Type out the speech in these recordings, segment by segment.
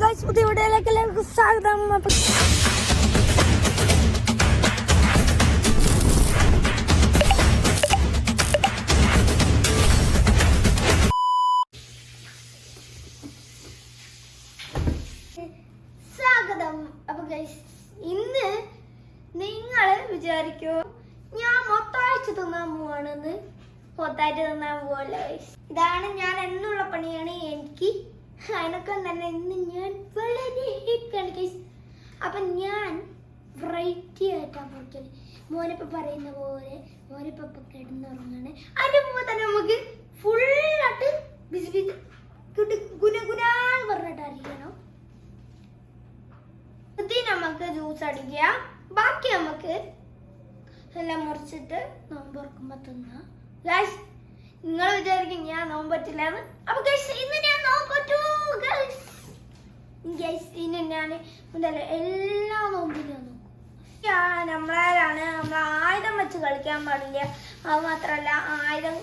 പുതിയ വീഡിയോയിലേക്ക് എല്ലാവർക്കും സ്വാഗതം. സ്വാഗതം. അപ്പൊ ഗൈസ് ഇന്ന് നിങ്ങൾ വിചാരിക്കോ ഞാൻ മൊത്താഴ്ച തിന്നാൻ പോവാണെന്ന്. മൊത്തമായിട്ട് തിന്നാൻ പോവല്ലോ ഗൈസ് ഇതാണ് ഞാൻ എന്നുള്ള പണിയാണ് എനിക്ക് അതിനൊക്കെ തന്നെ ഇന്ന് ഞാൻ വളരെ ഹിറ്റാണ് ഗൈസ് അപ്പൊ ഞാൻ വെറൈറ്റി ആയിട്ടാണ് പോയിട്ടുള്ളത് മോനിപ്പോ പറയുന്ന പോലെ മോനിപ്പൊ ഇപ്പൊ കിടന്നുറങ്ങാണ്. അതിന്റെ മുമ്പ് തന്നെ നമുക്ക് ഫുള്ളായിട്ട് ആയിട്ട് ബിസി പറഞ്ഞിട്ട് അറിയണം. ഇത് നമുക്ക് ജ്യൂസ് അടിക്കുക. ബാക്കി നമുക്ക് എല്ലാം മുറിച്ചിട്ട് നോമ്പ് തുറക്കുമ്പോ തിന്നാം. നിങ്ങൾ വിചാരിക്കും ഞാൻ നോമ്പ് പറ്റില്ലെന്ന്. അപ്പൊ ഗൈസ് ഇന്ന് ഞാൻ നോമ്പ് പറ്റൂ ഗൈസ് ഇന്ന് ഞാൻ മുതൽ എല്ലാ നോമ്പിലും നമ്മളാരാണ്? നമ്മൾ ആയുധം വെച്ച് കളിക്കാൻ പാടില്ല. അത് മാത്രമല്ല ആയുധം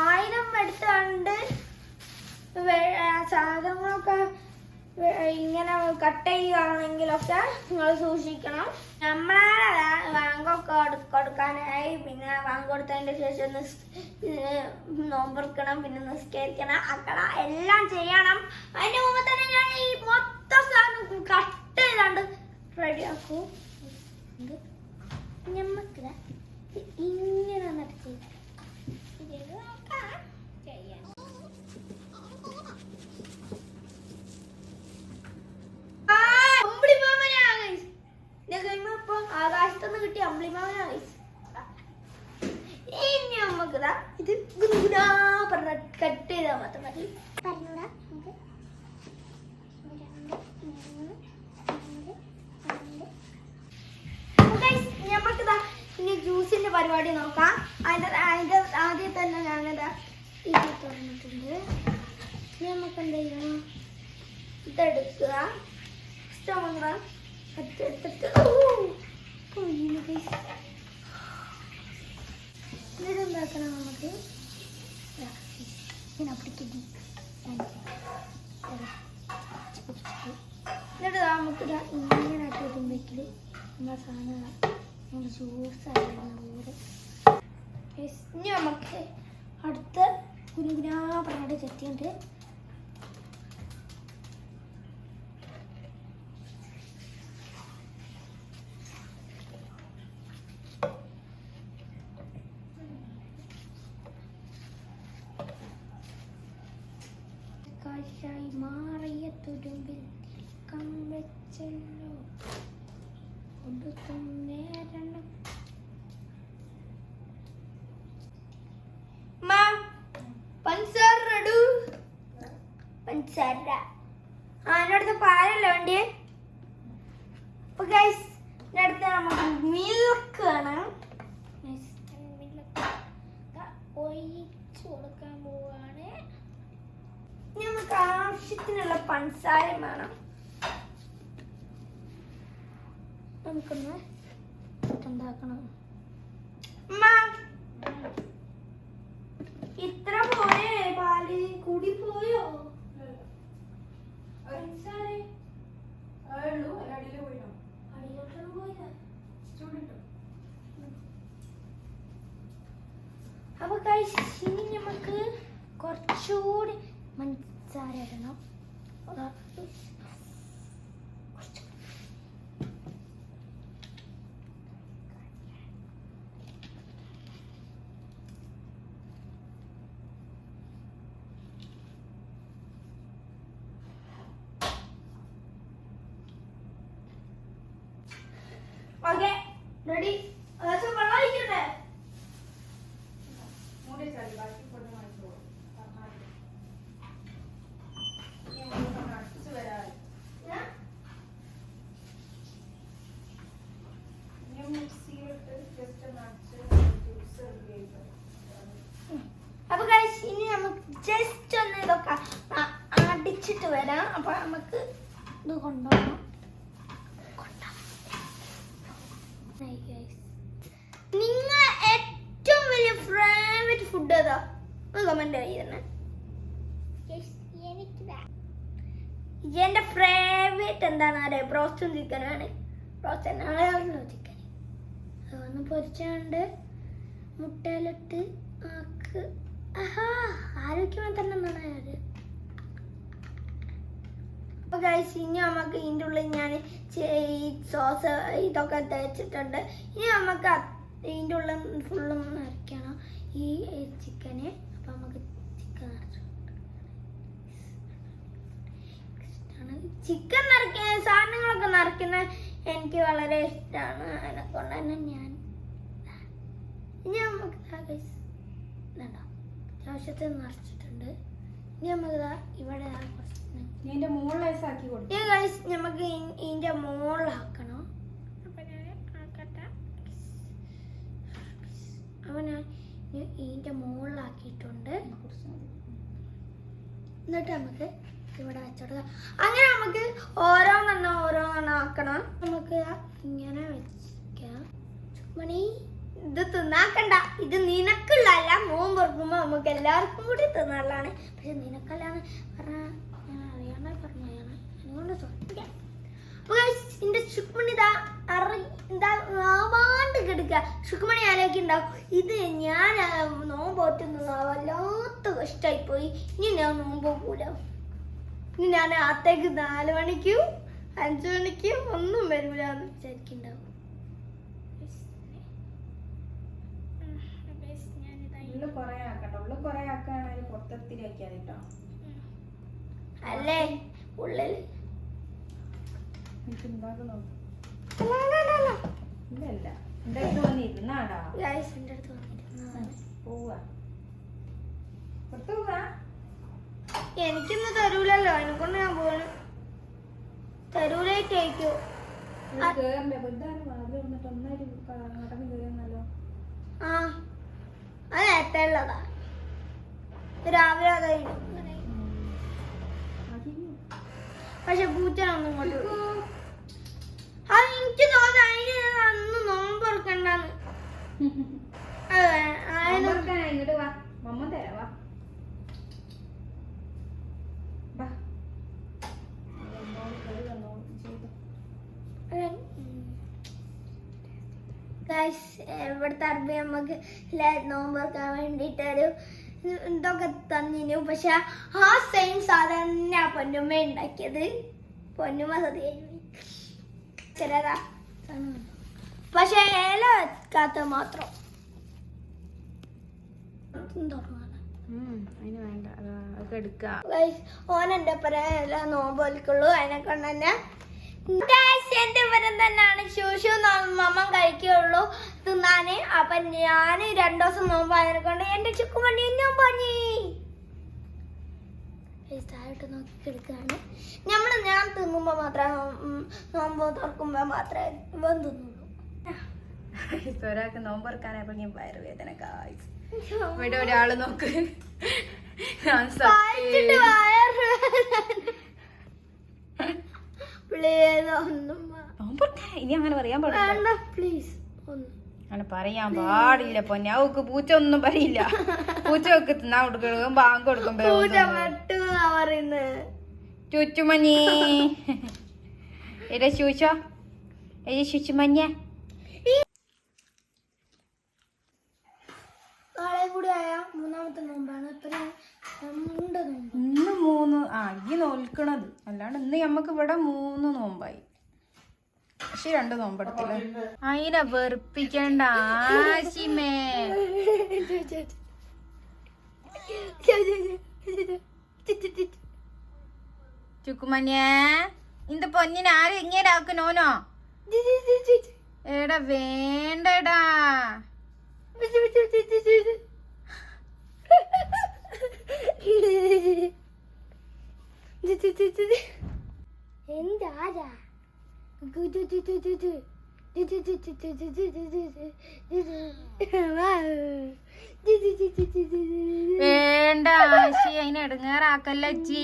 ആയുധം എടുത്തുകൊണ്ട് വേ- ഇങ്ങനെ കട്ട് ചെയ്യുകയാണെങ്കിലൊക്കെ നിങ്ങൾ സൂക്ഷിക്കണം. നമ്മളാ വാങ്ങൊക്കെ കൊടുക്കാനായി പിന്നെ വാങ്ങ് കൊടുത്തതിന് ശേഷം നോമ്പെടുക്കണം പിന്നെ നിസ്കരിക്കണം അക്കള എല്ലാം ചെയ്യണം. അതിന് മുമ്പ് തന്നെ ഞാൻ ഈ മൊത്തം സാധനം കട്ട് ചെയ്താണ്ട് റെഡിയാക്കൂ. ഞമ്മക്ക് ഇങ്ങനെ ഇത് നോക്കാം ഇപ്പൊ ആകാശത്തുനിന്ന് കിട്ടിയ guys. ഇനി നമുക്ക് ഇത് ഗുനുഗുനാ പറഞ്ഞ കട്ട് ചെയ്താൽ മാത്രം മതി പറഞ്ഞൂടാ നമുക്ക് ഇനി ജ്യൂസിന്റെ പരിപാടി നോക്കാം അതിന്റെ അതിന്റെ ആദ്യം തന്നെ ഞാനിതാ ഇത് തുറന്നിട്ടുണ്ട് ഇനി നമുക്ക് എന്ത് ചെയ്യണം ഇതെടുക്കുക സ്റ്റോങ്ങ എടുത്തിട്ട് ഇതെന്താക്കണം നമുക്ക് ദാ, ഇങ്ങനെ പിടിക്കടി എന്നിട്ട് ദാ നമുക്ക് ഇങ്ങനെ ഇട്ടുമ്പോഴേക്കിൽ നമ്മുടെ സാധനം നമ്മുടെ ജ്യൂസ് ആയിരുന്നു ഇനി നമുക്ക് അടുത്ത പറഞ്ഞിട്ട് ചെത്തിയുണ്ട് മാറിയ തുരുമ്പിൽ കമ്പച്ചല്ലോ ഒടുക്കും നേരണം. പഞ്ചസാര ആ പാലല്ല വേണ്ടിയേ? അപ്പൊ ഗൈസ് എന്റെ നമുക്ക് മിൽക്ക് വേണം. മിൽക്ക് ഒഴിച്ചു കൊടുക്കാൻ പോവാണ്. ഇനി നമുക്ക് ആവശ്യത്തിനുള്ള പഞ്ചസാരം വേണം. നമുക്കൊന്ന് ഉണ്ടാക്കണം ഇത്ര പോയേ പാൽ. കൂടി പോയോ പഞ്ചസാര അടിയിലോട്ടൊന്നും പോയില്ല അപ്പൊ guys, ഇനി നമുക്ക് കുറച്ചുകൂടി പഞ്ചസാര ഇടണം അതാ. കുറച്ച്. ഓക്കെ റെഡി വെള്ളം അപ്പൊ ഇനി നമുക്ക് ജസ്റ്റ് ഒന്ന് ഇതൊക്കെ അടിച്ചിട്ട് വരാം. അപ്പൊ നമുക്ക് ഇത് കൊണ്ടുപോകണം നിങ്ങൾ ഏറ്റവും വലിയ ഫേവറേറ്റ് ഫുഡ് എന്റെ ഫേവറേറ്റ് എന്താണെന്ന് അറിയാം ബ്രോസ്റ്റും ചിക്കനാണ് ബ്രോസ്റ്റ് എന്നാണല്ലോ ചിക്കൻ അതൊന്ന് പൊരിച്ചുകൊണ്ട് മുട്ടയിലിട്ട് ആക്ക്. ആഹാ ആരോഗ്യമായി തന്നെ നന്നായത് അപ്പൊ ഗൈസ് ഇനി നമുക്ക് ഇതിന്റെ ഉള്ളിൽ ഞാൻ ഈ സോസ് ഇതൊക്കെ തേച്ചിട്ടുണ്ട്. ഇനി നമുക്ക് ഇതിന്റെ ഉള്ളിൽ ഫുള്ളും നിറയ്ക്കണം ഈ ചിക്കന് അപ്പൊ നമുക്ക് ചിക്കൻ ചിക്കൻ നിറയ്ക്കുന്ന സാധനങ്ങളൊക്കെ നിറയ്ക്കുന്ന എനിക്ക് വളരെ ഇഷ്ടമാണ് അതിനെ കൊണ്ട് തന്നെ ഞാൻ ഇനി നമുക്ക് ദാ guys ഇതുണ്ടോ? അത്യാവശ്യത്തിന് നിറച്ചിട്ടുണ്ട്. ഇനി നമുക്ക് ഇവിടെ ഇതിന്റെ മുകളിലാക്കി കൊടുക്കും. നമുക്ക് ഇതിന്റെ മുകളിലാക്കണം അപ്പൊ ഞാൻ ആക്കട്ടെ. അപ്പൊ ഞാൻ ഇ- ഇതിന്റെ മുകളിലാക്കിയിട്ടുണ്ട് എന്നിട്ട് നമുക്ക് ഇവിടെ വെച്ചോടുക അങ്ങനെ നമുക്ക് ഓരോന്നെണ്ണം ഓരോന്നെണ്ണം ആക്കണം. നമുക്ക് ഇങ്ങനെ മണി ഇത് തിന്നാക്കണ്ട. ഇത് നിനക്കുള്ളതല്ല. മോൻ തുറക്കുമ്പോൾ നമുക്ക് എല്ലാവർക്കും കൂടി തിന്നാനുള്ളതാണ്. പക്ഷെ നിനക്കല്ലാന്ന് പറഞ്ഞാൽ ഞാൻ അറിയാണ്ട് പറഞ്ഞതാണ് അതുകൊണ്ട് ശുക്മണി അറി കിടക്കുക ശുക്മണി ആലോചിക്കുണ്ടാവും ഇത് ഞാൻ ആ, നോമ്പ് ഒറ്റുന്നത് വല്ലാത്ത കഷ്ടമായി പോയി ഇനി ഞാൻ നോമ്പ് പോകൂല ഇനി ഞാൻ ആത്തേക്ക് നാല് മണിക്കും അഞ്ചു മണിക്കും ഒന്നും വരൂല എന്ന് വിചാരിക്കുന്നുണ്ടാവും. അല്ലേ? ഉള്ളിൽ. ഇരുന്നാടാ പുറത്തു പോവാ. എനിക്കിന്ന് തരൂലല്ലോ. അതിനെക്കൊണ്ട് ഞാൻ പോണ്. കയറുന്നല്ലോ ആ. അത് നേരത്തെ ഉള്ളതാ. രാവിലെ അതായിരുന്നു പക്ഷെ പൂച്ചനൊന്നും വരും. അത് എനിക്ക് തോന്നുന്നു അതിന് അന്ന് നോമ്പ് തുറക്കണ്ടെന്ന്. ഗൈസ് ഇവിടുത്തെ അറബി നമുക്ക് ല- നോമ്പ് തുറക്കാൻ വേണ്ടിയിട്ട് ഒരു ഇതൊക്കെ തന്നിനു. പക്ഷെ ആ സെയിം സാധനം തന്നെ ആ പൊന്നുമ്മ ഉണ്ടാക്കിയത്. പൊന്നുമ്മ ചിലതാ പക്ഷെ ഇല വെക്കാത്ത മാത്രം. ഓൻ എന്റെ പര നോമ്പ് വലിക്കുള്ളൂ അതിനെ കൊണ്ട് തന്നെ. എന്റെ പരം തന്നെയാണ്. ശൂഷു മമ്മ കഴിക്കുള്ളൂ തിന്നാന്. അപ്പൊ ഞാൻ രണ്ടു ദിവസം നോമ്പ് കൊണ്ട് എന്റെ ചുക്കുമണി ഞാൻ പണി. താഴോട്ട് നോക്കി കിടക്കാണ് നമ്മൾ ഞാൻ തിന്നുമ്പോ മാത്രമേ നോമ്പോ നോമ്പ് തുറക്കുമ്പോ മാത്രമേ തിന്നുള്ളൂ. ഒരാൾക്ക് നോമ്പറക്കാനായപ്പോൾ ഞാൻ വയറുവേദന കായ്സ് ഇവിടെ ഒരാൾ നോക്ക്. ഞാൻ സത്യം വയറ് പ്ലീസ് ഒന്നും വേ- നോമ്പറക്കാൻ ഇനി അങ്ങനെ പറയാൻ പാടില്ല. പ്ലീസ് ഒന്ന്. അങ്ങനെ പറയാൻ പാടില്ല പൊന്നെ. അവക്ക് പൂച്ച ഒന്നും പറയില്ല. പൂച്ച ഒക്കെ തിന്നാൻ കൊടുക്കും ബാങ്ക് പറയുന്നത് ചുറ്റുമഞ്ഞി. എടാ ശൂശോ. എടാ ശുച്ചുമഞ്ഞ നാളെ കൂടി ആയ മൂന്നാമത്തെ നോമ്പാണ്. ഇപ്പൊ ഇന്ന് മൂന്ന് ആ ഈ നോൽക്കണത്. അല്ലാണ്ട് ഇന്ന് നമുക്ക് ഇവിടെ മൂന്ന് നോമ്പായി. പക്ഷെ രണ്ട് നോമ്പെടുത്തില്ല. അതിനെ വെറുപ്പിക്കണ്ട ആശിമേ. ചുക്കുമനിയേ ഇന്റെ പൊന്നിനെ ആരും ഇങ്ങേരാക്കും നോനോ? എടാ വേണ്ടടാ. എന്താരാ വേണ്ട ആശി അതിനെ എടുങ്ങാറാക്കല്ല ചീ